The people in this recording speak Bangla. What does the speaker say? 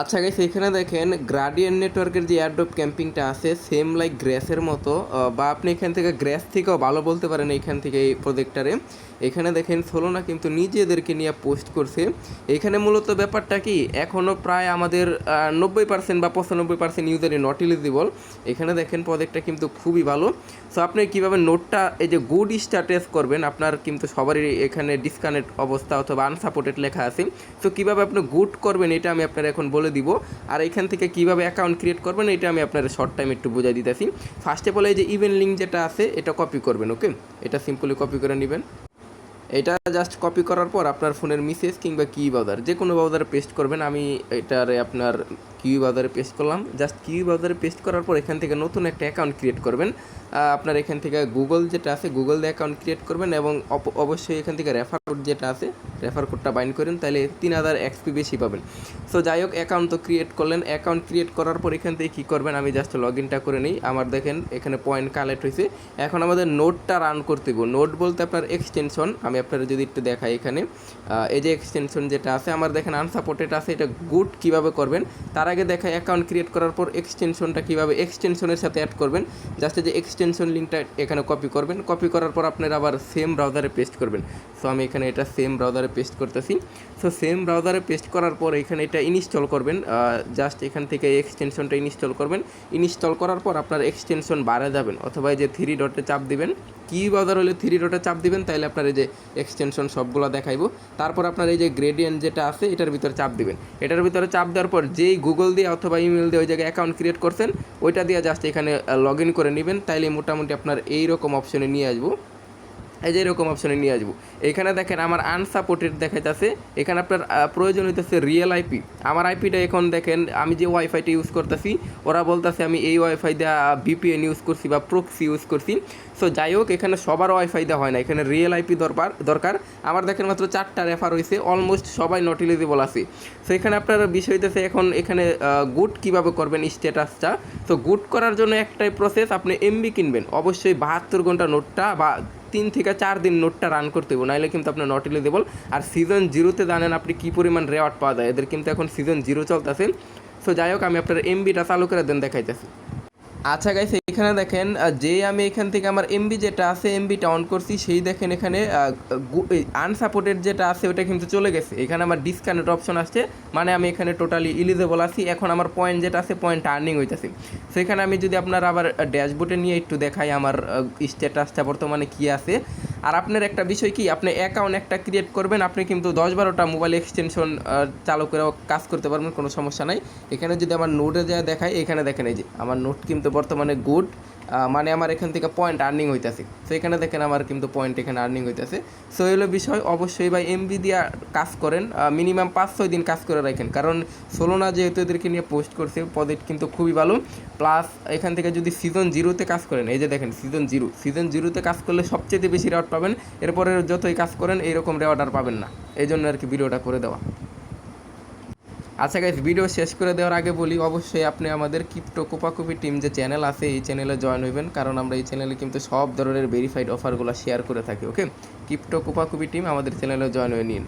আচ্ছা গাইস এখানে দেখেন গ্রাডিয়ান নেটওয়ার্কের যে এয়ারড্রপ ক্যাম্পিংটা আছে সেম লাইক গ্র্যাসের মতো বা আপনি এখান থেকে গ্র্যাস থেকেও ভালো বলতে পারেন এখান থেকে এই প্রজেক্টারে এখানে দেখেন সোলোনা কিন্তু নিজেদেরকে নিয়ে পোস্ট করছে। এখানে মূলত ব্যাপারটা কি এখনও প্রায় আমাদের নব্বই পার্সেন্ট বা পঁচানব্বই পার্সেন্ট ইউজারই নট এলিজিবল এখানে দেখেন প্রজেক্টটা কিন্তু খুবই ভালো। সো আপনি কীভাবে নোটটা এই যে গুড স্ট্যাটাস করবেন, আপনার কিন্তু সবারই এখানে ডিসকানেক্ট অবস্থা অথবা আনসাপোর্টেড লেখা আছে। তো কীভাবে আপনি গুড করবেন, এটা আমি আপনার এখন বলে দিব। আর এখান থেকে কীভাবে অ্যাকাউন্ট ক্রিয়েট করবেন, এটা আমি আপনার শর্ট টাইম একটু বোঝাই দিতেছি। ফার্স্ট অফ অল এই যে ইভেন্ট লিঙ্ক যেটা আছে, এটা কপি করবেন ওকে এটা সিম্পলি কপি করে নেবেন। এটা জাস্ট কপি করার পর আপনার ফোনের মিসেস কিংবা কি বাউদার যে কোনো বাউদারে পেস্ট করবেন। আমি এটার আপনার কিউ বাউদারে পেস্ট করলাম। জাস্ট কিউ বাউদারে পেস্ট করার পর এখান থেকে নতুন একটা অ্যাকাউন্ট ক্রিয়েট করবেন। আপনার এখান থেকে গুগল যেটা আছে গুগল দিয়ে অ্যাকাউন্ট ক্রিয়েট করবেন এবং অবশ্যই এখান থেকে রেফার কোড যেটা আছে রেফার কোডটা বাইন্ড করেন, তাহলে তিন হাজার এক্সপি বেশি পাবেন। সো যাই হোক অ্যাকাউন্ট তো ক্রিয়েট করলেন। অ্যাকাউন্ট ক্রিয়েট করার পর এখান থেকে কী করবেন? আমি জাস্ট লগ ইনটা করে নিই। আমার দেখেন, এখানে পয়েন্ট কালেক্ট হয়েছে। এখন আমাদের নোটটা রান করতে নোট বলতে আপনার এক্সটেনশন আমি আপনারা যদি একটু দেখাই এখানে। এই যে এক্সটেনশন যেটা আছে, আমার দেখেন আনসাপোর্টেড আছে। এটা গুড কীভাবে করবেন? তার আগে দেখায় অ্যাকাউন্ট ক্রিয়েট করার পর এক্সটেনশনটা কীভাবে এক্সটেনশনের সাথে অ্যাড করবেন। জাস্ট যে এক্সটেনশন লিঙ্কটা এখানে কপি করবেন। কপি করার পর আপনারা আবার সেম ব্রাউজারে পেস্ট করবেন। সো আমি এখানে এটা সেম ব্রাউজারে পেস্ট করতেছি। সো সেম ব্রাউজারে পেস্ট করার পর এখানে এটা ইনস্টল করবেন। জাস্ট এখান থেকে এক্সটেনশনটা ইনস্টল করবেন। ইনস্টল করার পর আপনার এক্সটেনশন বাড়ে যাবেন। অথবা এই যে থ্রি ডটে চাপ দিবেন। কি ব্রাউজার হলে থ্রি ডটে চাপ দিবেন তাহলে আপনার এই যে এক্সটেনশন সবগুলো দেখাইবো। তারপর আপনার এই যে গ্রেডিয়েন্ট যেটা আছে, এটার ভিতরে চাপ দিবেন। এটার ভিতরে চাপ দেওয়ার পর যেই গুগল দিয়ে অথবা ইমেল দিয়ে ওই জায়গায় অ্যাকাউন্ট ক্রিয়েট করছেন, ওইটা দিয়ে জাস্ট এখানে লগ ইন করে নেবেন, তাইলে মোটামুটি আপনার এই রকম অপশনে নিয়ে আসব। এই যে এরকম অপশনে নিয়ে আসব। এখানে দেখেন আমার আনসাপোর্টেড দেখাইতেছে। এখানে আপনার প্রয়োজন হইতেছে রিয়েল আইপি আমার আইপিটা এখন দেখেন, আমি যে ওয়াইফাইটা ইউজ করতেছি, ওরা বলতেছে আমি এই ওয়াইফাই দেওয়া ভিপিএন ইউজ করছি বা প্রক্সি ইউজ করছি। সো যাই হোক, এখানে সবার ওয়াইফাই দেওয়া হয় না। এখানে রিয়েল আইপি দরকার দরকার। আমার দেখেন মাত্র চারটা রেফার হয়েছে অলমোস্ট সবাই নট এলিজিবল আছে। সো এখানে আপনার বিষয় হইতেছে এখন এখানে গুড কীভাবে করবেন স্ট্যাটাসটা তো গুড করার জন্য একটাই প্রসেস আপনি এমবি কিনবেন। অবশ্যই বাহাত্তর ঘণ্টা নোটটা বা তিন থেকে চার দিন নোটটা রান করতে হবে নাহলে কিন্তু আপনার নট এলিজিবল আর সিজন জিরোতে জানেন আপনি কী পরিমাণ রেওয়ার্ড পাওয়া যায়? এদের কিন্তু এখন সিজন জিরো চলতেছে। সো যাই হোক, আমি আপনার এমবিটা চালু করে দেন, দেখাইতেছি। আচ্ছা গাইস এখানে দেখেন যে আমি এখান থেকে আমার এমবি যেটা আছে এমবিটা অন করছি, সেই দেখেন এখানে আনসাপোর্টেড যেটা আছে, ওটা কিন্তু চলে গেছে। এখানে আমার ডিসকানেক্ট অপশন আসছে মানে আমি এখানে টোটালি ইলিজেবল আছি। এখন আমার পয়েন্ট যেটা আছে পয়েন্ট আর্নিং হইতেছে। সেখানে আমি যদি আপনার আবার ড্যাশবোর্ডে নিয়ে একটু দেখাই আমার স্ট্যাটাসটা বর্তমানে কী আছে। আর আপনার একটা বিষয় কি, আপনি অ্যাকাউন্ট একটা ক্রিয়েট করবেন, আপনি কিন্তু দশ বারোটা মোবাইল এক্সটেনশন চালু করে কাজ করতে পারবেন, কোনো সমস্যা নাই। এখানে যদি আমার নোটে যায় দেখায়, এখানে দেখেন এই যে, আমার নোট কিন্তু বর্তমানে গুড মানে আমার এখান থেকে পয়েন্ট আর্নিং হইতেছে। তো এখানে দেখেন আমার কিন্তু পয়েন্ট এখানে আর্নিং হইতেছে। সো এগুলো বিষয়। অবশ্যই ভাই এমবি দিয়া কাজ করেন মিনিমাম পাঁচ, ছয় দিন কাজ করে রাখেন। কারণ সোলোনা যেহেতু এদেরকে নিয়ে পোস্ট করছে প্রজেক্ট কিন্তু খুবই ভালো। প্লাস এখান থেকে যদি সিজন জিরোতে কাজ করেন, এই যে দেখেন সিজন জিরো সিজন জিরোতে কাজ করলে সবচেয়ে বেশি রেওয়ার্ড পাবেন। এরপরে যতই কাজ করেন, এইরকম রেওয়ার্ড আর পাবেন না। এই জন্য আর কি ভিডিওটা করে দেওয়া। আচ্ছা গাইজ ভিডিও শেষ করে দেওয়ার আগে বলি, অবশ্যই আপনি আমাদের কিপ্টো কোপাকুপি টিম যে চ্যানেল আছে, এই চ্যানেলে জয়েন হইবেন। কারণ আমরা এই চ্যানেলে কিন্তু সব ধরনের ভেরিফাইড অফারগুলো শেয়ার করে থাকি ওকে কিপ্টো কোপাকুপি টিম আমাদের চ্যানেলে জয়েন হয়ে নিন।